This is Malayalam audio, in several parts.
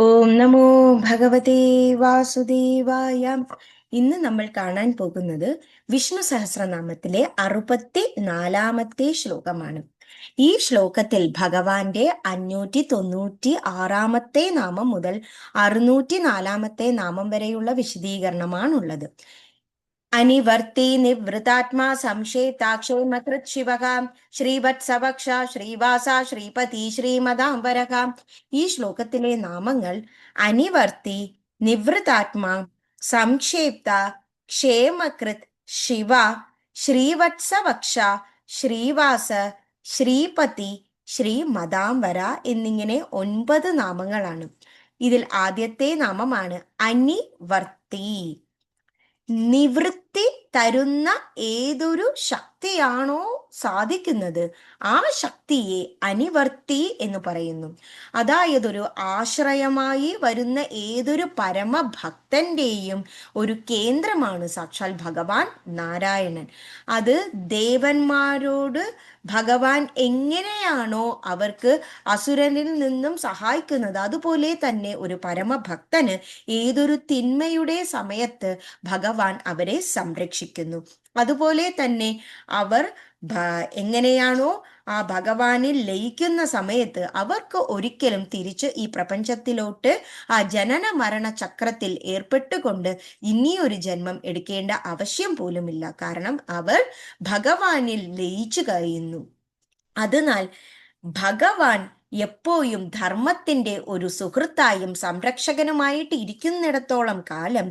ഓം നമോ ഭഗവതേ വാസുദേവായ. ഇന്ന് നമ്മൾ കാണാൻ പോകുന്നത് വിഷ്ണു സഹസ്രനാമത്തിലെ അറുപത്തി നാലാമത്തെ ശ്ലോകമാണ്. ഈ ശ്ലോകത്തിൽ ഭഗവാന്റെ അഞ്ഞൂറ്റി തൊണ്ണൂറ്റി ആറാമത്തെ നാമം മുതൽ അറുന്നൂറ്റി നാലാമത്തെ നാമം വരെയുള്ള വിശദീകരണമാണുള്ളത്. അനിവർത്തി നിവൃതാത്മാ സംശേതാക്ഷേമകൃത് ശിവക ശ്രീവത്സവക്ഷ ശ്രീവാസ ശ്രീപതി ശ്രീമദാംബരകാം. ഈ ശ്ലോകത്തിലെ നാമങ്ങൾ അനിവർത്തി നിവൃതാത്മാ സംക്ഷേപ്ത ക്ഷേമകൃത് ശിവ ശ്രീവത്സവക്ഷ ശ്രീവാസ ശ്രീപതി ശ്രീ മദാംബര എന്നിങ്ങനെ ഒൻപത് നാമങ്ങളാണ്. ഇതിൽ ആദ്യത്തെ നാമമാണ് അനിവർത്തി. निवृत्त നിവൃത്തി തരുന്ന ഏതൊരു ശക്തിയാണോ സാധിക്കുന്നത്. ആ ശക്തിയെ അനിവർത്തി എന്ന് പറയുന്നു. അതായത് ഒരു ആശ്രയമായി വരുന്ന ഏതൊരു പരമഭക്തന്റെയും ഒരു കേന്ദ്രമാണ് സാക്ഷാൽ ഭഗവാൻ നാരായണൻ. അത് ദേവന്മാരോട് ഭഗവാൻ എങ്ങനെയാണോ അവർക്ക് അസുരനിൽ നിന്നും സഹായിക്കുന്നത്. അതുപോലെ തന്നെ ഒരു പരമഭക്തന് ഏതൊരു തിന്മയുടെ സമയത്ത് ഭഗവാൻ അവരെ സംരക്ഷിക്കുന്നു. അതുപോലെ തന്നെ അവർ എങ്ങനെയാണോ ആ ഭഗവാനിൽ ലയിക്കുന്ന സമയത്ത് അവർക്ക് ഒരിക്കലും തിരിച്ച് ഈ പ്രപഞ്ചത്തിലോട്ട് ആ ജനന മരണ ചക്രത്തിൽ ഏർപ്പെട്ടുകൊണ്ട് ഇനിയൊരു ജന്മം എടുക്കേണ്ട ആവശ്യം പോലുമില്ല. കാരണം അവർ ഭഗവാനിൽ ലയിച്ചു കഴിയുന്നു. അതിനാൽ ഭഗവാൻ എപ്പോഴും ധർമ്മത്തിന്റെ ഒരു സുഹൃത്തായും സംരക്ഷകനുമായിട്ട് ഇരിക്കുന്നിടത്തോളം കാലം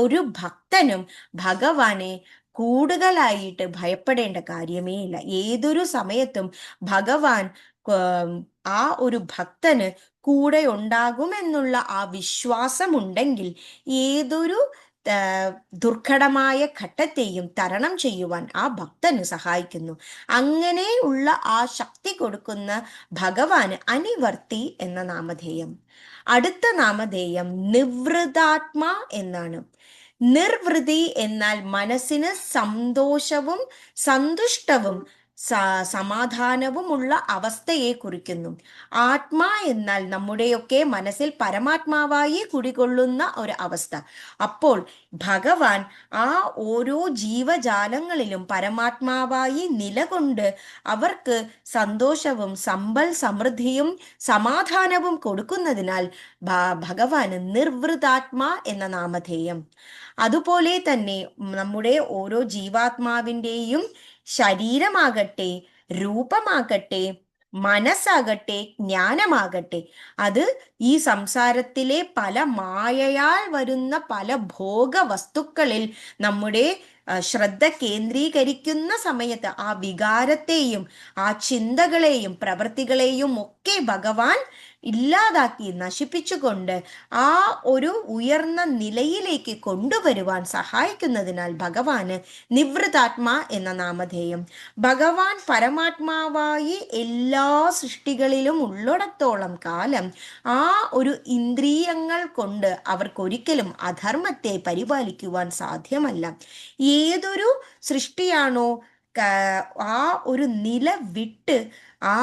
ഒരു ഭക്തനും ഭഗവാനെ കൂടുതലായിട്ട് ഭയപ്പെടേണ്ട കാര്യമേ ഇല്ല. ഏതൊരു സമയത്തും ഭഗവാൻ ആ ഒരു ഭക്തന് കൂടെ ഉണ്ടാകുമെന്നുള്ള ആ വിശ്വാസമുണ്ടെങ്കിൽ ഏതൊരു ദുർഘടമായ ഘട്ടത്തെയും തരണം ചെയ്യുവാൻ ആ ഭക്തന് സഹായിക്കുന്നു. അങ്ങനെയുള്ള ആ ശക്തി കൊടുക്കുന്ന ഭഗവാന് അനിവർത്തി എന്ന നാമധേയം. അടുത്ത നാമധേയം നിവൃതാത്മ എന്നാണ്. നിർവൃതി എന്നാൽ മനസ്സിന് സന്തോഷവും സന്തുഷ്ടവും സമാധാനവുമുള്ള അവസ്ഥയെ കുറിക്കുന്നു. ആത്മാ എന്നാൽ നമ്മുടെയൊക്കെ മനസ്സിൽ പരമാത്മാവായി കുടികൊള്ളുന്ന ഒരു അവസ്ഥ. അപ്പോൾ ഭഗവാൻ ആ ഓരോ ജീവജാലങ്ങളിലും പരമാത്മാവായി നിലകൊണ്ട് അവർക്ക് സന്തോഷവും സമ്പൽ സമൃദ്ധിയും സമാധാനവും കൊടുക്കുന്നതിനാൽ ഭഗവാന് നിർവൃതാത്മാ എന്ന നാമധേയം. അതുപോലെ തന്നെ നമ്മുടെ ഓരോ ജീവാത്മാവിന്റെയും ശരീരമാകട്ടെ രൂപമാകട്ടെ മനസ്സാകട്ടെ ജ്ഞാനമാകട്ടെ. അത് ഈ സംസാരത്തിലെ പല മായയാൽ വരുന്ന പല ഭോഗ വസ്തുക്കളിൽ നമ്മുടെ ശ്രദ്ധ കേന്ദ്രീകരിക്കുന്ന സമയത്ത് ആ വികാരത്തെയും ആ ചിന്തകളെയും പ്രവൃത്തികളെയും ഒക്കെ ഭഗവാൻ ഇല്ലാതാക്കി നശിപ്പിച്ചുകൊണ്ട് ആ ഒരു ഉയർന്ന നിലയിലേക്ക് കൊണ്ടുവരുവാൻ സഹായിക്കുന്നതിനാൽ ഭഗവാന് നിവൃതാത്മാ എന്ന നാമധേയം. ഭഗവാൻ പരമാത്മാവായി എല്ലാ സൃഷ്ടികളിലും ഉള്ളിടത്തോളം കാലം ആ ഒരു ഇന്ദ്രിയങ്ങൾ കൊണ്ട് അവർക്കൊരിക്കലും അധർമ്മത്തെ പരിപാലിക്കുവാൻ സാധ്യമല്ല. ഏതൊരു സൃഷ്ടിയാണോ ആ ഒരു നില വിട്ട് ആ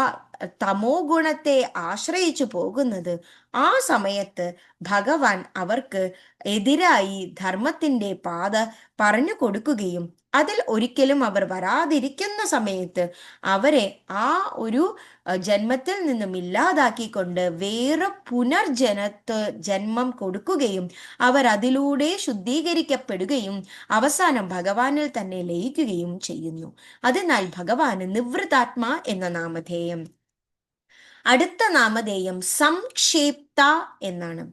തമോ ഗുണത്തെ ആശ്രയിച്ചു പോകുന്നത് ആ സമയത്ത് ഭഗവാൻ അവർക്ക് എതിരായി ധർമ്മത്തിന്റെ പാത പറഞ്ഞു കൊടുക്കുകയും അതിൽ ഒരിക്കലും അവർ വരാതിരിക്കുന്ന സമയത്ത് അവരെ ആ ഒരു ജന്മത്തിൽ നിന്നും ഇല്ലാതാക്കിക്കൊണ്ട് വേറെ പുനർജനത്ത് ജന്മം കൊടുക്കുകയും അവർ അതിലൂടെ ശുദ്ധീകരിക്കപ്പെടുകയും അവസാനം ഭഗവാനിൽ തന്നെ ലയിക്കുകയും ചെയ്യുന്നു. അതിനാൽ ഭഗവാന് നിവൃതാത്മാ എന്ന നാമധേയം. അടുത്ത നാമധേയം സംക്ഷേപ്ത എന്നാണ്.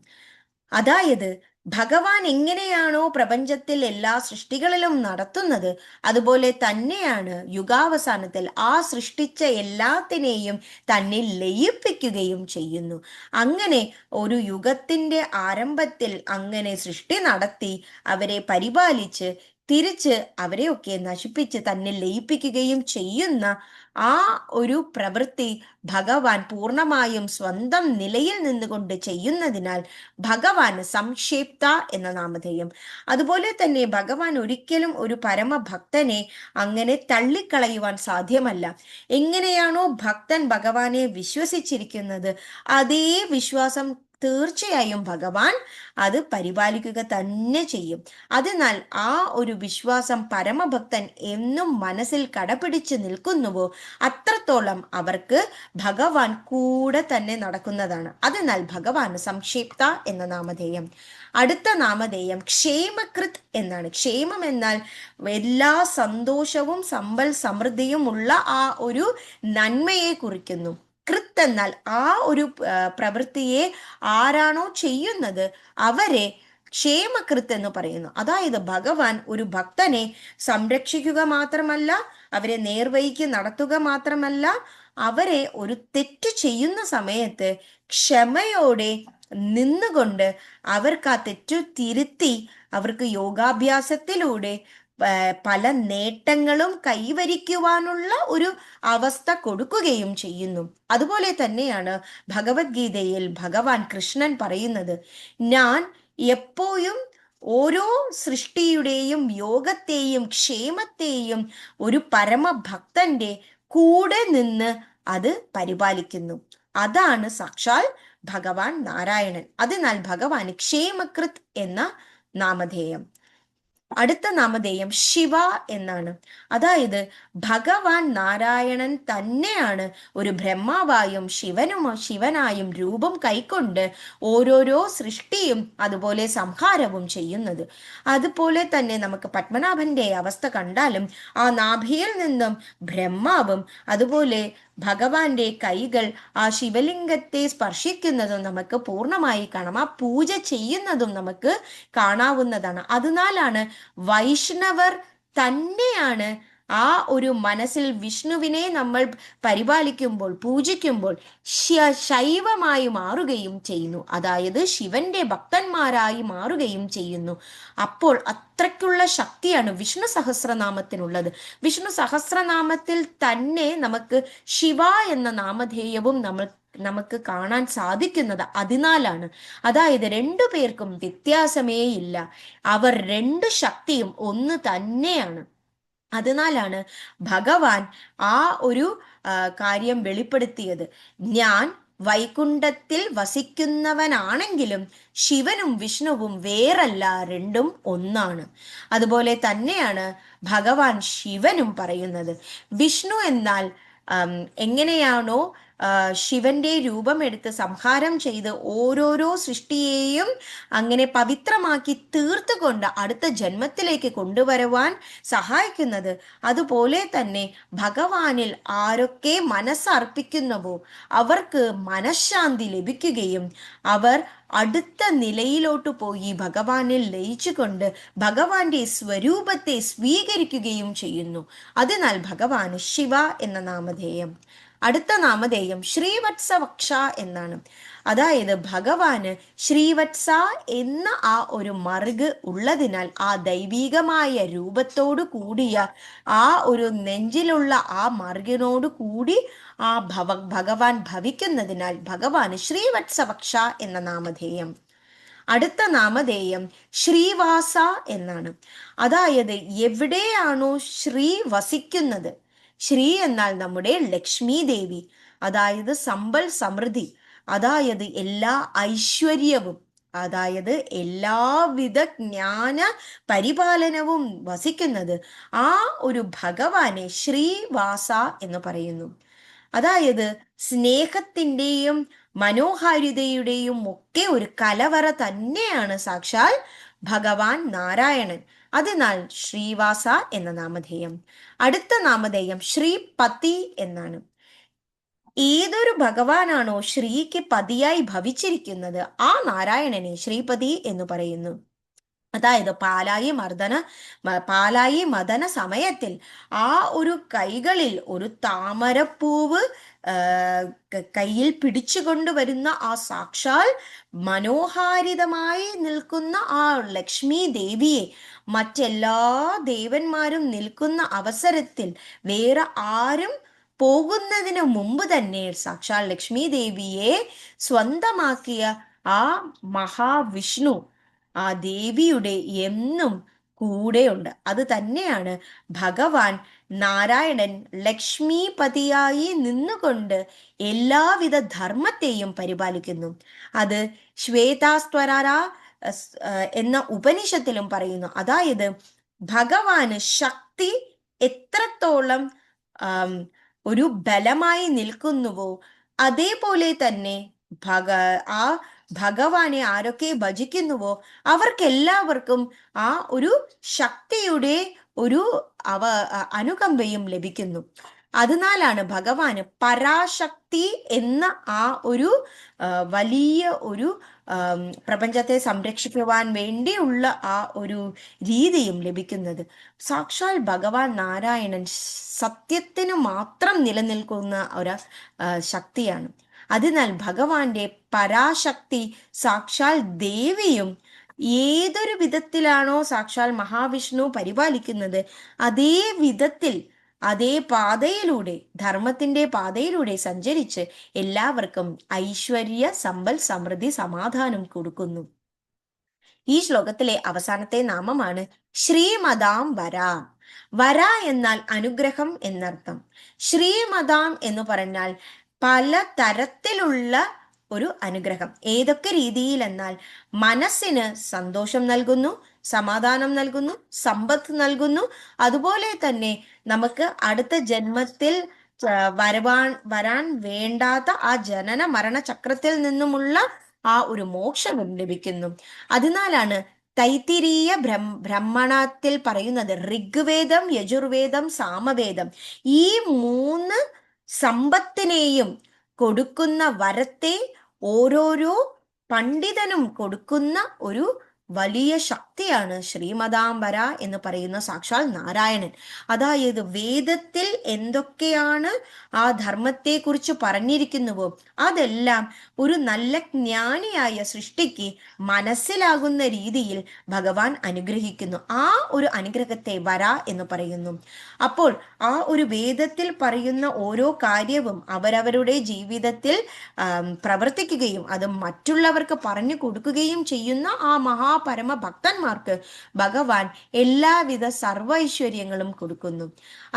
അതായത് ഭഗവാൻ എങ്ങനെയാണോ പ്രപഞ്ചത്തിൽ എല്ലാ സൃഷ്ടികളിലും നടത്തുന്നത് അതുപോലെ തന്നെയാണ് യുഗാവസാനത്തിൽ ആ സൃഷ്ടിച്ച എല്ലാത്തിനെയും തന്നെ ലയിപ്പിക്കുകയും ചെയ്യുന്നു. അങ്ങനെ ഒരു യുഗത്തിന്റെ ആരംഭത്തിൽ അങ്ങനെ സൃഷ്ടി നടത്തി അവരെ പരിപാലിച്ച് തിരിച്ച് അവരെയൊക്കെ നശിപ്പിച്ച് തന്നെ ലയിപ്പിക്കുകയും ചെയ്യുന്ന ആ ഒരു പ്രവൃത്തി ഭഗവാൻ പൂർണമായും സ്വന്തം നിലയിൽ നിന്നുകൊണ്ട് ചെയ്യുന്നതിനാൽ ഭഗവാൻ സംക്ഷേപ്ത എന്ന നാമധേയം. അതുപോലെ തന്നെ ഭഗവാൻ ഒരിക്കലും ഒരു പരമഭക്തനെ അങ്ങനെ തള്ളിക്കളയുവാൻ സാധ്യമല്ല. എങ്ങനെയാണോ ഭക്തൻ ഭഗവാനെ വിശ്വസിച്ചിരിക്കുന്നത് അതേ വിശ്വാസം തീർച്ചയായും ഭഗവാൻ അത് പരിപാലിക്കുക തന്നെ ചെയ്യും. അതിനാൽ ആ ഒരു വിശ്വാസം പരമഭക്തൻ എന്നും മനസ്സിൽ കടപിടിച്ച് നിൽക്കുന്നുവോ അത്രത്തോളം അവർക്ക് ഭഗവാൻ കൂടെ തന്നെ നടക്കുന്നതാണ്. അതിനാൽ ഭഗവാൻ സംക്ഷിപ്ത എന്ന നാമധേയം. അടുത്ത നാമധേയം ക്ഷേമകൃത് എന്നാണ്. ക്ഷേമം എന്നാൽ എല്ലാ സന്തോഷവും സമ്പൽ സമൃദ്ധിയും ഉള്ള ആ ഒരു നന്മയെ കുറിക്കുന്നു. കൃത്ത് എന്നാൽ ആ ഒരു പ്രവൃത്തിയെ ആരാണോ ചെയ്യുന്നത് അവരെ ക്ഷേമകൃത്ത് എന്ന് പറയുന്നു. അതായത് ഭഗവാൻ ഒരു ഭക്തനെ സംരക്ഷിക്കുക മാത്രമല്ല അവരെ നേർവഴിക്ക് നടത്തുക മാത്രമല്ല അവരെ ഒരു തെറ്റ് ചെയ്യുന്ന സമയത്ത് ക്ഷമയോടെ നിന്നുകൊണ്ട് അവർക്ക് ആ തെറ്റു തിരുത്തി അവർക്ക് യോഗാഭ്യാസത്തിലൂടെ പല നേട്ടങ്ങളും കൈവരിക്കുവാനുള്ള ഒരു അവസ്ഥ കൊടുക്കുകയും ചെയ്യുന്നു. അതുപോലെ തന്നെയാണ് ഭഗവത്ഗീതയിൽ ഭഗവാൻ കൃഷ്ണൻ പറയുന്നത് ഞാൻ എപ്പോഴും ഓരോ സൃഷ്ടിയുടെയും യോഗത്തെയും ക്ഷേമത്തെയും ഒരു പരമഭക്തന്റെ കൂടെ നിന്ന് അത് പരിപാലിക്കുന്നു. അതാണ് സാക്ഷാൽ ഭഗവാൻ നാരായണൻ. അതിനാൽ ഭഗവാൻ ക്ഷേമകൃത് എന്ന നാമധേയം. അടുത്ത നാമധേയം ശിവ എന്നാണ്. അതായത് ഭഗവാൻ നാരായണൻ തന്നെയാണ് ഒരു ബ്രഹ്മാവായും ശിവനും ശിവനായും രൂപം കൈക്കൊണ്ട് ഓരോരോ സൃഷ്ടിയും അതുപോലെ സംഹാരവും ചെയ്യുന്നത്. അതുപോലെ തന്നെ നമുക്ക് പത്മനാഭന്റെ അവസ്ഥ കണ്ടാലും ആ നാഭിയിൽ നിന്നും ബ്രഹ്മാവും അതുപോലെ ഭഗവാന്റെ കൈകൾ ആ ശിവലിംഗത്തെ സ്പർശിക്കുന്നതും നമുക്ക് പൂർണമായി കാണാം. ആ പൂജ ചെയ്യുന്നതും നമുക്ക് കാണാവുന്നതാണ്. അതിനാലാണ് വൈഷ്ണവർ തന്നെയാണ് ആ ഒരു മനസ്സിൽ വിഷ്ണുവിനെ നമ്മൾ പരിപാലിക്കുമ്പോൾ പൂജിക്കുമ്പോൾ ശൈവമായി മാറുകയും ചെയ്യുന്നു. അതായത് ശിവന്റെ ഭക്തന്മാരായി മാറുകയും ചെയ്യുന്നു. അപ്പോൾ അത്രയ്ക്കുള്ള ശക്തിയാണ് വിഷ്ണു സഹസ്രനാമത്തിനുള്ളത്. വിഷ്ണു സഹസ്രനാമത്തിൽ തന്നെ നമുക്ക് ശിവ എന്ന നാമധേയവും നമ്മൾ നമുക്ക് കാണാൻ സാധിക്കുന്നത് അതിനാലാണ്. അതായത് രണ്ടു പേർക്കും വ്യത്യാസമേ ഇല്ല അവർ രണ്ട് ശക്തിയും ഒന്ന് തന്നെയാണ്. അതിനാലാണ് ഭഗവാൻ ആ ഒരു കാര്യം വെളിപ്പെടുത്തിയത്. ഞാൻ വൈകുണ്ഠത്തിൽ വസിക്കുന്നവനാണെങ്കിലും ശിവനും വിഷ്ണുവും വേറല്ല രണ്ടും ഒന്നാണ്. അതുപോലെ തന്നെയാണ് ഭഗവാൻ ശിവനും പറയുന്നത്. വിഷ്ണു എന്നാൽ എങ്ങനെയാണോ ശിവന്റെ രൂപമെടുത്ത് സംഹാരം ചെയ്ത് ഓരോരോ സൃഷ്ടിയെയും അങ്ങനെ പവിത്രമാക്കി തീർത്തുകൊണ്ട് അടുത്ത ജന്മത്തിലേക്ക് കൊണ്ടുവരുവാൻ സഹായിക്കുന്നത്. അതുപോലെ തന്നെ ഭഗവാനിൽ ആരൊക്കെ മനസ്സർപ്പിക്കുന്നുവോ അവർക്ക് മനഃശാന്തി ലഭിക്കുകയും അവർ അടുത്ത നിലയിലോട്ട് പോയി ഭഗവാനിൽ ലയിച്ചുകൊണ്ട് ഭഗവാന്റെ സ്വരൂപത്തെ സ്വീകരിക്കുകയും ചെയ്യുന്നു. അതിനാൽ ഭഗവാൻ ശിവ എന്ന നാമധേയം. അടുത്ത നാമധേയം ശ്രീവത്സവക്ഷ എന്നാണ്. അതായത് ഭഗവാന് ശ്രീവത്സ എന്ന ആ ഒരു മറുക് ഉള്ളതിനാൽ ആ ദൈവീകമായ രൂപത്തോടു കൂടിയ ആ ഒരു നെഞ്ചിലുള്ള ആ മറുകിനോട് കൂടി ആ ഭവ ഭഗവാൻ ഭവിക്കുന്നതിനാൽ ഭഗവാന് ശ്രീവത്സവക്ഷ എന്ന നാമധേയം. അടുത്ത നാമധേയം ശ്രീവാസ എന്നാണ്. അതായത് എവിടെയാണോ ശ്രീ വസിക്കുന്നത് ശ്രീ എന്നാൽ നമ്മുടെ ലക്ഷ്മി ദേവി. അതായത് സമ്പൽ സമൃദ്ധി. അതായത് എല്ലാ ഐശ്വര്യവും അതായത് എല്ലാവിധ ജ്ഞാന പരിപാലനവും വസിക്കുന്നത് ആ ഒരു ഭഗവാനെ ശ്രീവാസ എന്ന് പറയുന്നു. അതായത് സ്നേഹത്തിന്റെയും മനോഹാരിതയുടെയും ഒക്കെ ഒരു കലവറ തന്നെയാണ് സാക്ഷാൽ ഭഗവാൻ നാരായണൻ. അതിനാൽ ശ്രീവാസ എന്ന നാമധേയം. അടുത്ത നാമധേയം ശ്രീപതി എന്നാണ്. ഏതൊരു ഭഗവാനാണോ ശ്രീക്ക് പതിയായി ഭവിച്ചിരിക്കുന്നത്? ആ നാരായണനെ ശ്രീപതി എന്ന് പറയുന്നു. അതായത് പാലായി മർദ്ദന പാലായി മദന സമയത്തിൽ ആ ഒരു കൈകളിൽ ഒരു താമരപ്പൂവ് കയ്യിൽ പിടിച്ചു കൊണ്ടുവരുന്ന ആ സാക്ഷാൽ മനോഹാരിതമായി നിൽക്കുന്ന ആ ലക്ഷ്മി ദേവിയെ മറ്റെല്ലാ ദേവന്മാരും നിൽക്കുന്ന അവസരത്തിൽ വേറെ ആരും പോകുന്നതിന് മുമ്പ് തന്നെ സാക്ഷാൽ ലക്ഷ്മി ദേവിയെ സ്വന്തമാക്കിയ ആ മഹാവിഷ്ണു ആ ദേവിയുടെ എന്നും കൂടെയുണ്ട്. അത് തന്നെയാണ് ഭഗവാൻ നാരായണൻ ലക്ഷ്മിപതിയായി നിന്നുകൊണ്ട് എല്ലാവിധ ധർമ്മത്തെയും പരിപാലിക്കുന്നു. അത് ശ്വേതാസ്വരാര എന്ന ഉപനിഷത്തിലും പറയുന്നു. അതായത് ഭഗവാന് ശക്തി എത്രത്തോളം ഒരു ബലമായി നിൽക്കുന്നുവോ അതേപോലെ തന്നെ ഭഗ ആ ഭഗവാനെ ആരൊക്കെ ഭജിക്കുന്നുവോ അവർക്കെല്ലാവർക്കും ആ ഒരു ശക്തിയുടെ ഒരു അവ അനുകമ്പയും ലഭിക്കുന്നു. അതിനാലാണ് ഭഗവാന് പരാശക്തി എന്ന ആ ഒരു വലിയ ഒരു പ്രപഞ്ചത്തെ സംരക്ഷിക്കുവാൻ വേണ്ടിയുള്ള ആ ഒരു രീതിയും ലഭിക്കുന്നത്. സാക്ഷാൽ ഭഗവാൻ നാരായണൻ സത്യത്തിന് മാത്രം നിലനിൽക്കുന്ന ഒരു ശക്തിയാണ്. അതിനാൽ ഭഗവാന്റെ പരാശക്തി സാക്ഷാൽ ദേവിയും ഏതൊരു വിധത്തിലാണോ സാക്ഷാൽ മഹാവിഷ്ണു പരിപാലിക്കുന്നത് അതേ വിധത്തിൽ അതേ പാതയിലൂടെ ധർമ്മത്തിന്റെ പാതയിലൂടെ സഞ്ചരിച്ച് എല്ലാവർക്കും ഐശ്വര്യ സമ്പൽ സമൃദ്ധി സമാധാനം കൊടുക്കുന്നു. ഈ ശ്ലോകത്തിലെ അവസാനത്തെ നാമമാണ് ശ്രീമതാം വര വര എന്നാൽ അനുഗ്രഹം എന്നർത്ഥം. ശ്രീമതാം എന്ന് പറഞ്ഞാൽ പല തരത്തിലുള്ള ഒരു അനുഗ്രഹം. ഏതൊക്കെ രീതിയിൽ എന്നാൽ മനസ്സിന് സന്തോഷം നൽകുന്നു സമാധാനം നൽകുന്നു സമ്പത്ത് നൽകുന്നു. അതുപോലെ തന്നെ നമുക്ക് അടുത്ത ജന്മത്തിൽ വരവാൻ വരാൻ വേണ്ടാത്ത ആ ജനന മരണ ചക്രത്തിൽ നിന്നുമുള്ള ആ ഒരു മോക്ഷവും ലഭിക്കുന്നു. അതിനാലാണ് തൈത്തിരീയ ബ്രഹ്മ ബ്രഹ്മണത്തിൽ പറയുന്നത് ഋഗ്വേദം യജുർവേദം സാമവേദം. ഈ മൂന്ന് സമ്പത്തിനെയും കൊടുക്കുന്ന വരത്തെ ഓരോരോ പണ്ഡിതനും കൊടുക്കുന്ന ഒരു വലിയ ശക്തിയാണ് ശ്രീമദാംബര എന്ന് പറയുന്ന സാക്ഷാൽ നാരായണൻ. അതായത് വേദത്തിൽ എന്തൊക്കെയാണ് ആ ധർമ്മത്തെക്കുറിച്ച് പറഞ്ഞിരിക്കുന്നുവോ? അതെല്ലാം ഒരു നല്ല ജ്ഞാനിയായ സൃഷ്ടിക്ക് മനസ്സിലാകുന്ന രീതിയിൽ ഭഗവാൻ അനുഗ്രഹിക്കുന്നു. ആ ഒരു അനുഗ്രഹത്തെ വര എന്ന് പറയുന്നു. അപ്പോൾ ആ ഒരു വേദത്തിൽ പറയുന്ന ഓരോ കാര്യവും അവരവരുടെ ജീവിതത്തിൽ പ്രവർത്തിക്കുകയും അത് മറ്റുള്ളവർക്ക് പറഞ്ഞു കൊടുക്കുകയും ചെയ്യുന്ന ആ മഹാപരമ ഭക്തന്മാർക്ക് ഭഗവാൻ എല്ലാവിധ സർവൈശ്വര്യങ്ങളും കൊടുക്കുന്നു.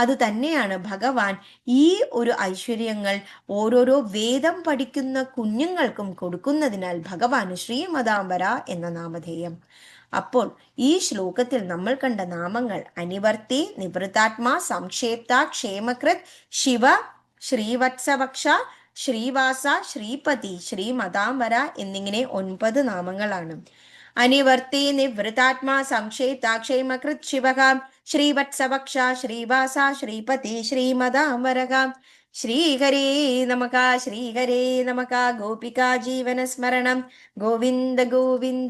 അത് തന്നെയാണ് ഭഗവാൻ ഈ ഒരു ഐശ്വര്യങ്ങൾ ഓരോരോ വേദം പഠിക്കുന്ന കുഞ്ഞുങ്ങൾക്കും കൊടുക്കുന്നതിനാൽ ഭഗവാന് ശ്രീമതാംബര എന്ന നാമധേയം. അപ്പോൾ ഈ ശ്ലോകത്തിൽ നമ്മൾ കണ്ട നാമങ്ങൾ അനിവർത്തി നിവൃത്താത്മാ സംക്ഷേപ്ത ക്ഷേമകൃത് ശിവ ശ്രീവത്സവക്ഷ ശ്രീവാസ ശ്രീപതി ശ്രീമതാംബര എന്നിങ്ങനെ ഒൻപത് നാമങ്ങളാണ്. अनिवर्ति निवृतात्मा संक्षेप्ताक्षेमकृत् शिवकां श्रीवत्सवक्षा श्रीवासा श्रीपति श्रीमदामरकां श्रीहरे नमका श्रीहरे नमका गोपिकाजीवनस्मरणं गोविन्द गोविन्द।